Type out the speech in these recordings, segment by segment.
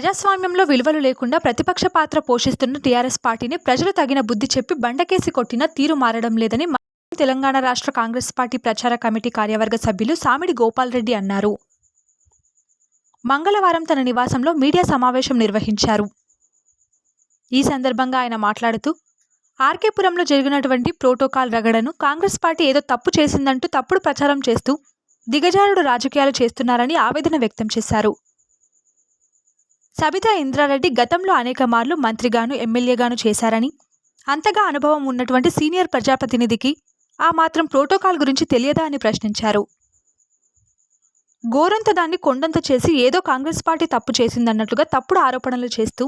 ప్రజాస్వామ్యంలో విలువలు లేకుండా ప్రతిపక్ష పాత్ర పోషిస్తున్న టీఆర్ఎస్ పార్టీని ప్రజలు తగిన బుద్ధి చెప్పి బండకేసి కొట్టినా తీరు మారడం లేదని తెలంగాణ రాష్ట్ర కాంగ్రెస్ పార్టీ ప్రచార కమిటీ కార్యవర్గ సభ్యులు సామిడి గోపాల్ రెడ్డి అన్నారు. మంగళవారం తన నివాసంలో మీడియా సమావేశం నిర్వహించారు. ఈ సందర్భంగా ఆయన మాట్లాడుతూ ఆర్కేపురంలో జరిగినటువంటి ప్రోటోకాల్ రగడను కాంగ్రెస్ పార్టీ ఏదో తప్పు చేసిందంటూ తప్పుడు ప్రచారం చేస్తూ దిగజారుడు రాజకీయాలు చేస్తున్నారని ఆవేదన వ్యక్తం చేశారు. సబితా ఇంద్రారెడ్డి గతంలో అనేక మార్లు మంత్రిగాను ఎమ్మెల్యేగాను చేశారని. అంతగా అనుభవం ఉన్నటువంటి సీనియర్ ప్రజాప్రతినిధికి ఆ మాత్రం ప్రోటోకాల్ గురించి తెలియదా అని ప్రశ్నించారు. గోరంత దాన్ని కొండంత చేసి ఏదో కాంగ్రెస్ పార్టీ తప్పు చేసిందన్నట్లుగా తప్పుడు ఆరోపణలు చేస్తూ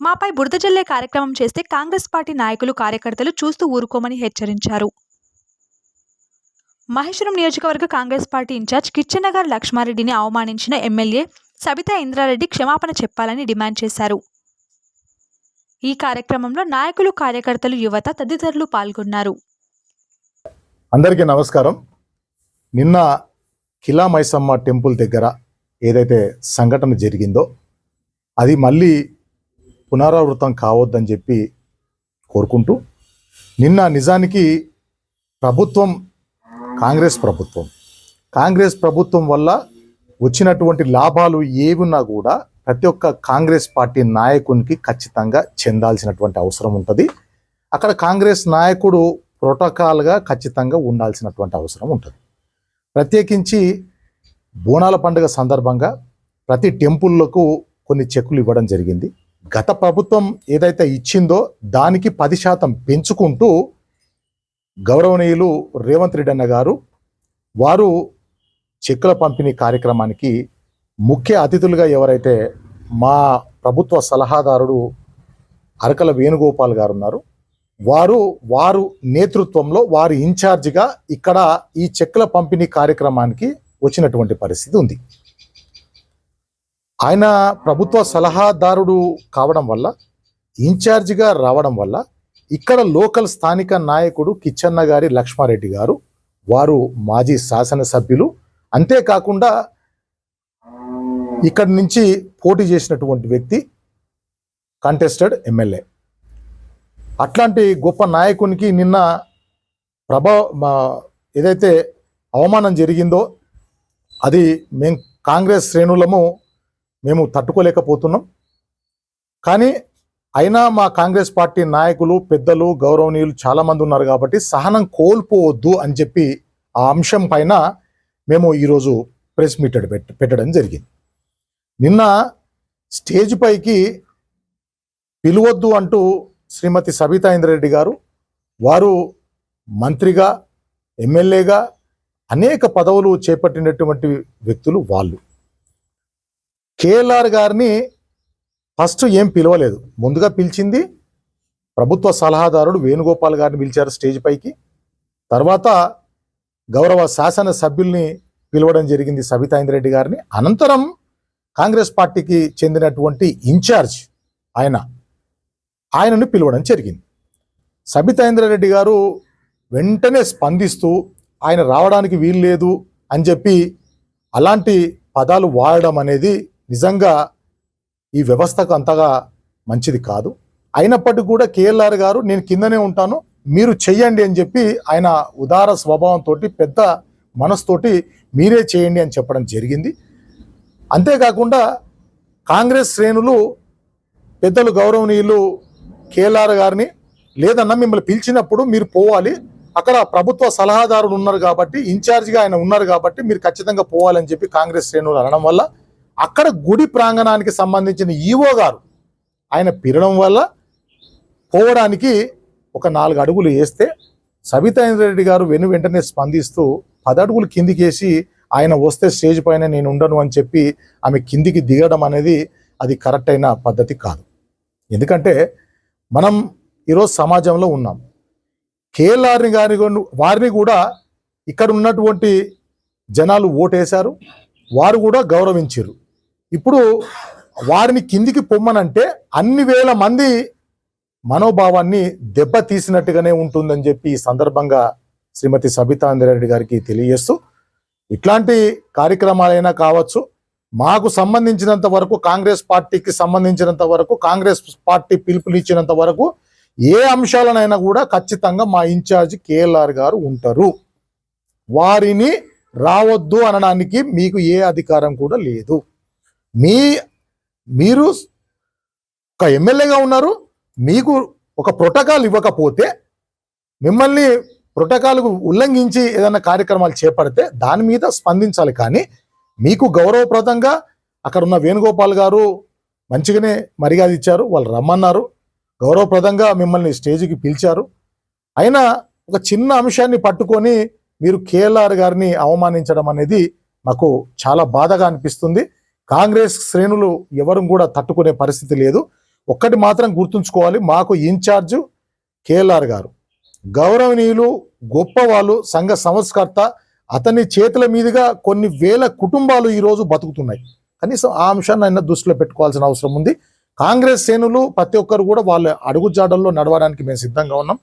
మాపై బురద జల్లే కార్యక్రమం చేస్తే కాంగ్రెస్ పార్టీ నాయకులు కార్యకర్తలు చూస్తూ ఊరుకోమని హెచ్చరించారు. మహేశ్వరం నియోజకవర్గ కాంగ్రెస్ పార్టీ ఇన్ఛార్జ్ కిచ్చెన్నగారి లక్ష్మారెడ్డిని అవమానించిన ఎమ్మెల్యే సబితా ఇంద్రారెడ్డి క్షమాపణ చెప్పాలని డిమాండ్ చేశారు. ఈ కార్యక్రమంలో నాయకులు కార్యకర్తలు యువత తదితరులు పాల్గొన్నారు. అందరికీ నమస్కారం. నిన్న కిలా మైసమ్మ టెంపుల్ దగ్గర ఏదైతే సంఘటన జరిగిందో అది మళ్ళీ పునరావృతం కావద్దని చెప్పి కోరుకుంటూ నిన్న నిజానికి ప్రభుత్వం కాంగ్రెస్ ప్రభుత్వం. కాంగ్రెస్ ప్రభుత్వం వల్ల వచ్చినటువంటి లాభాలు ఏవున్నా కూడా ప్రతి ఒక్క కాంగ్రెస్ పార్టీ నాయకునికి ఖచ్చితంగా చెందాల్సినటువంటి అవసరం ఉంటుంది. అక్కడ కాంగ్రెస్ నాయకుడు ప్రోటోకాల్గా ఖచ్చితంగా ఉండాల్సినటువంటి అవసరం ఉంటుంది. ప్రత్యేకించి బోనాల పండుగ సందర్భంగా ప్రతి టెంపుల్లకు కొన్ని చెక్కులు ఇవ్వడం జరిగింది. గత ప్రభుత్వం ఏదైతే ఇచ్చిందో దానికి పది శాతం పెంచుకుంటూ గౌరవనీయులు రేవంత్ రెడ్డి అన్న గారు వారు చెక్కుల పంపిణీ కార్యక్రమానికి ముఖ్య అతిథులుగా ఎవరైతే మా ప్రభుత్వ సలహాదారుడు అరకల వేణుగోపాల్ గారు ఉన్నారు వారు వారు నేతృత్వంలో వారి ఇన్ఛార్జిగా ఇక్కడ ఈ చెక్కుల పంపిణీ కార్యక్రమానికి వచ్చినటువంటి పరిస్థితి ఉంది. ఆయన ప్రభుత్వ సలహాదారుడు కావడం వల్ల ఇన్ఛార్జిగా రావడం వల్ల ఇక్కడ లోకల్ స్థానిక నాయకుడు కిచ్చన్న గారి లక్ష్మారెడ్డి గారు వారు మాజీ శాసనసభ్యులు అంతేకాకుండా ఇక్కడి నుంచి పోటీ చేసినటువంటి వ్యక్తి కంటెస్టెడ్ ఎమ్మెల్యే అట్లాంటి గొప్ప నాయకునికి నిన్న ప్రభా మా- ఏదైతే అవమానం జరిగిందో అది మేం కాంగ్రెస్ శ్రేణులము మేము తట్టుకోలేకపోతున్నాం. కానీ అయినా మా కాంగ్రెస్ పార్టీ నాయకులు పెద్దలు గౌరవనీయులు చాలామంది ఉన్నారు కాబట్టి సహనం కోల్పోవద్దు అని చెప్పి ఆ అంశం పైన మేము ఈరోజు ప్రెస్ మీట్ పెట్ట పెట్టడం జరిగింది. నిన్న స్టేజ్ పైకి పిలువద్దు అంటూ శ్రీమతి సబితా ఇంద్రెడ్డి గారు వారు మంత్రిగా ఎమ్మెల్యేగా అనేక పదవులు చేపట్టినటువంటి వ్యక్తులు వాళ్ళు. కేఎల్ఆర్ గారిని ఫస్ట్ ఏం పిలవలేదు. ముందుగా పిలిచింది ప్రభుత్వ సలహాదారుడు వేణుగోపాల్ గారిని పిలిచారు స్టేజ్ పైకి. తర్వాత గౌరవ శాసన సభ్యుల్ని పిలవడం జరిగింది సబితాయింద్రెడ్డి గారిని. అనంతరం కాంగ్రెస్ పార్టీకి చెందినటువంటి ఇన్ఛార్జ్ ఆయన ఆయనను పిలవడం జరిగింది. సబితా గారు వెంటనే స్పందిస్తూ ఆయన రావడానికి వీలు లేదు అని చెప్పి అలాంటి పదాలు వాడడం అనేది నిజంగా ఈ వ్యవస్థకు అంతగా మంచిది కాదు. అయినప్పటికీ కూడా కేఎల్ఆర్ గారు నేను కిందనే ఉంటాను మీరు చెయ్యండి అని చెప్పి ఆయన ఉదార స్వభావంతో పెద్ద మనసుతోటి మీరే చేయండి అని చెప్పడం జరిగింది. అంతేకాకుండా కాంగ్రెస్ శ్రేణులు పెద్దలు గౌరవనీయులు కేఎల్ఆర్ గారిని లేదన్నా మిమ్మల్ని పిలిచినప్పుడు మీరు పోవాలి. అక్కడ ప్రభుత్వ సలహాదారులు ఉన్నారు కాబట్టి ఇన్ఛార్జిగా ఆయన ఉన్నారు కాబట్టి మీరు ఖచ్చితంగా పోవాలని చెప్పి కాంగ్రెస్ శ్రేణులు అనడం వల్ల అక్కడ గుడి ప్రాంగణానికి సంబంధించిన ఈవో గారు ఆయన పిలడం వల్ల పోవడానికి ఒక నాలుగు అడుగులు వేస్తే సబితా రెడ్డి గారు వెను వెంటనే స్పందిస్తూ పదడుగులు కిందికేసి ఆయన వస్తే స్టేజ్ పైన నేను ఉండను అని చెప్పి ఆమె కిందికి దిగడం అనేది అది కరెక్ట్ అయిన పద్ధతి కాదు. ఎందుకంటే మనం ఈరోజు సమాజంలో ఉన్నాం. కేఎల్ఆర్ని గారి వారిని కూడా ఇక్కడ ఉన్నటువంటి జనాలు ఓటేశారు వారు కూడా గౌరవించారు ఇప్పుడు వారిని కిందికి పొమ్మనంటే అన్ని వేల మంది మనోభావాన్ని దెబ్బ తీసినట్టుగానే ఉంటుందని చెప్పి ఈ సందర్భంగా శ్రీమతి సబితా రెడ్డి గారికి తెలియజేస్తూ ఇట్లాంటి కార్యక్రమాలైనా కావచ్చు మాకు సంబంధించినంత వరకు కాంగ్రెస్ పార్టీకి సంబంధించినంత వరకు కాంగ్రెస్ పార్టీ పిలుపునిచ్చినంత వరకు ఏ అంశాలనైనా కూడా ఖచ్చితంగా మా ఇన్ఛార్జ్ కేఎల్ఆర్ గారు ఉంటారు. వారిని రావద్దు అనడానికి మీకు ఏ అధికారం కూడా లేదు. మీ మీరు ఒక ఎమ్మెల్యేగా ఉన్నారు మీకు ఒక ప్రోటోకాల్ ఇవ్వకపోతే మిమ్మల్ని ప్రోటోకాల్ ఉల్లంఘించి ఏదైనా కార్యక్రమాలు చేపడితే దాని మీద స్పందించాలి. కానీ మీకు గౌరవప్రదంగా అక్కడ ఉన్న వేణుగోపాల్ గారు మంచిగానే మర్యాద ఇచ్చారు. వాళ్ళు రమ్మన్నారు. గౌరవప్రదంగా మిమ్మల్ని స్టేజ్కి పిలిచారు. అయినా ఒక చిన్న అంశాన్ని పట్టుకొని మీరు కేఎల్ఆర్ గారిని అవమానించడం అనేది నాకు చాలా బాధగా అనిపిస్తుంది. కాంగ్రెస్ శ్రేణులు ఎవరు కూడా తట్టుకునే పరిస్థితి లేదు. ఒక్కటి మాత్రం గుర్తుంచుకోవాలి. మాకు ఇన్ఛార్జ్ కేఎల్ఆర్ గారు. గౌరవనీయులు గొప్పవాళ్ళు సంఘ సంస్కర్త అతని చేతుల మీదుగా కొన్ని వేల కుటుంబాలు ఈరోజు బతుకుతున్నాయి. కనీసం ఆ అంశాన్ని అయినా దృష్టిలో పెట్టుకోవాల్సిన అవసరం ఉంది. కాంగ్రెస్ శ్రేణులు ప్రతి ఒక్కరు కూడా వాళ్ళ అడుగుజాడల్లో నడవడానికి మేము సిద్ధంగా ఉన్నాం.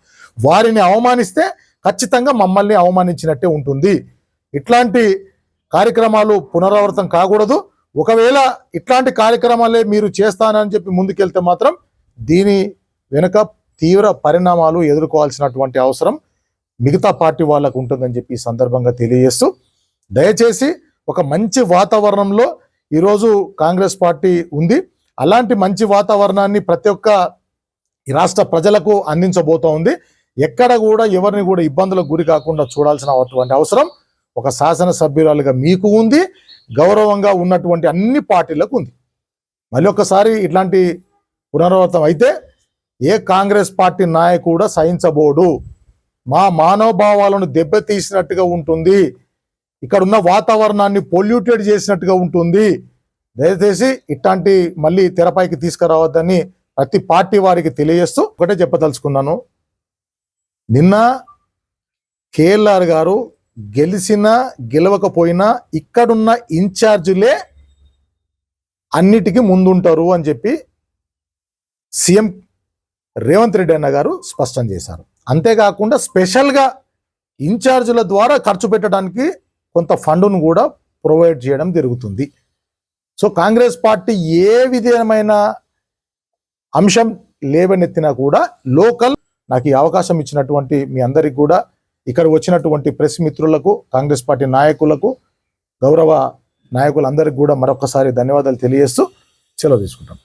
వారిని అవమానిస్తే ఖచ్చితంగా మమ్మల్ని అవమానించినట్టే ఉంటుంది. ఇట్లాంటి కార్యక్రమాలు పునరావృతం కాకూడదు. ఒకవేళ ఇట్లాంటి కార్యక్రమాలే మీరు చేస్తానని చెప్పి ముందుకెళ్తే మాత్రం దీని వెనుక తీవ్ర పరిణామాలు ఎదుర్కోవాల్సినటువంటి అవసరం మిగతా పార్టీ వాళ్ళకు ఉంటుందని చెప్పి ఈ సందర్భంగా తెలియజేస్తూ దయచేసి ఒక మంచి వాతావరణంలో ఈరోజు కాంగ్రెస్ పార్టీ ఉంది. అలాంటి మంచి వాతావరణాన్ని ప్రతి ఒక్క ఈ రాష్ట్ర ప్రజలకు అందించబోతూ ఉంది. ఎక్కడ కూడా ఎవరిని కూడా ఇబ్బందులకు గురి కాకుండా చూడాల్సిన అటువంటి అవసరం ఒక శాసనసభ్యురాలుగా మీకు ఉంది. గౌరవంగా ఉన్నటువంటి అన్ని పార్టీలకు ఉంది. మళ్ళీ ఒకసారి ఇట్లాంటి పునరావృతం అయితే ఏ కాంగ్రెస్ పార్టీ నాయకుడు కూడా సహించబోడు. మా మానవభావాలను దెబ్బతీసినట్టుగా ఉంటుంది. ఇక్కడ ఉన్న వాతావరణాన్ని పొల్యూటెడ్ చేసినట్టుగా ఉంటుంది. దయచేసి ఇట్లాంటి మళ్ళీ తెరపైకి తీసుకురావద్దని ప్రతి పార్టీ వారికి తెలియజేస్తూ ఒకటే చెప్పదలుచుకున్నాను. నిన్న కేఎల్ఆర్ గారు గెలిచినా గెలవకపోయినా ఇక్కడున్న ఇన్ఛార్జులే అన్నిటికీ ముందుంటారు అని చెప్పి సీఎం రేవంత్ రెడ్డి అన్న గారు స్పష్టం చేశారు. అంతేకాకుండా స్పెషల్గా ఇన్ఛార్జుల ద్వారా ఖర్చు పెట్టడానికి కొంత ఫండును కూడా ప్రొవైడ్ చేయడం జరుగుతుంది. సో కాంగ్రెస్ పార్టీ ఏ విధమైన అంశం లేవనెత్తినా కూడా లోకల్ నాకు ఈ అవకాశం ఇచ్చినటువంటి మీ అందరికి కూడా ఇక్కడ వచ్చినటువంటి ప్రెస్ మిత్రులకు కాంగ్రెస్ పార్టీ నాయకులకు గౌరవ నాయకులందరికీ కూడా మరొకసారి ధన్యవాదాలు తెలియజేస్తూ సెలవు తీసుకుంటాం.